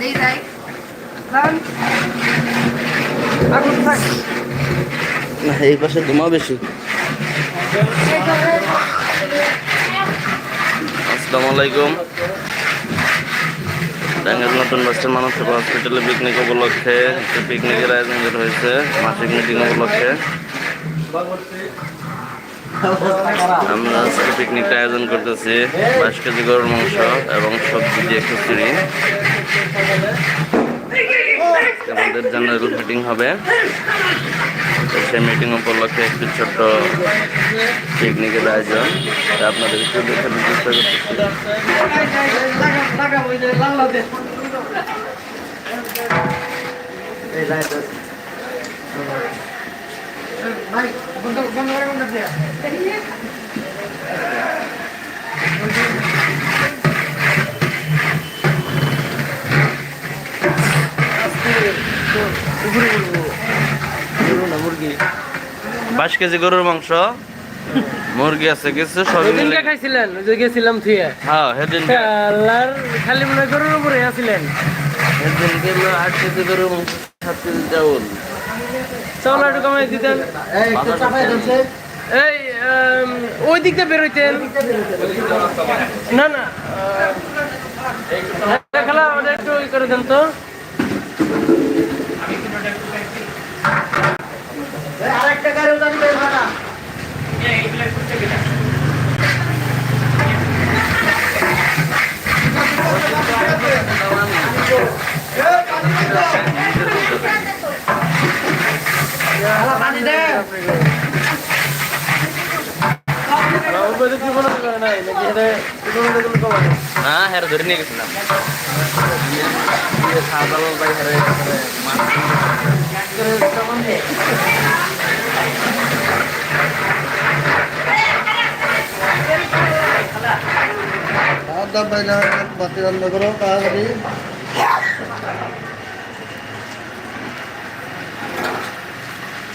নেই যাই লাগান আগুন থাক। না এই পাশে ধোঁয়া বেশি। আসসালামু আলাইকুম। নতুন মানব সেবা হসপিটালে পিকনিক উপলক্ষে একটা পিকনিকের আয়োজন হয়েছে মাসিক মিটিং উপলক্ষে। আমরা আজকে পিকনিকটা আয়োজন করতেছি বাইশ কেজি গরুর মাংস এবং সবজি দিয়ে খিচুড়ি আমাদের জেনারেল মিটিং হবে। সেই মিটিং উপলক্ষে একটি ছোট্ট পিকনিকের আয়োজন। আপনাদের একটু দেখানোর চেষ্টা করতেছি। ভাই বন্ধ বন্ধ করে বন্ধ দিয়ে বাইশ কেজি গরুর মাংস। মুরগি আছে কিছু সব ওদিনকে খাইছিলেন ওই যে গেছিলাম থুয়ে। হ্যাঁ সেদিন আল্লাহর খালি মনে গরুর উপরে আছিলেন। গেল আট কেজি গরুর মাংস সাত কেজি চাউল। চল একটু কমাই দিতেন। এই ওই দিক দিয়ে বেরোইতেন না না খেলা আমাদের একটু ই করে দেন তো। হ্যাঁ হ্যাঁ ধরে নিয়ে গেছিলাম বাতি রান্না করো তাড়াতাড়ি।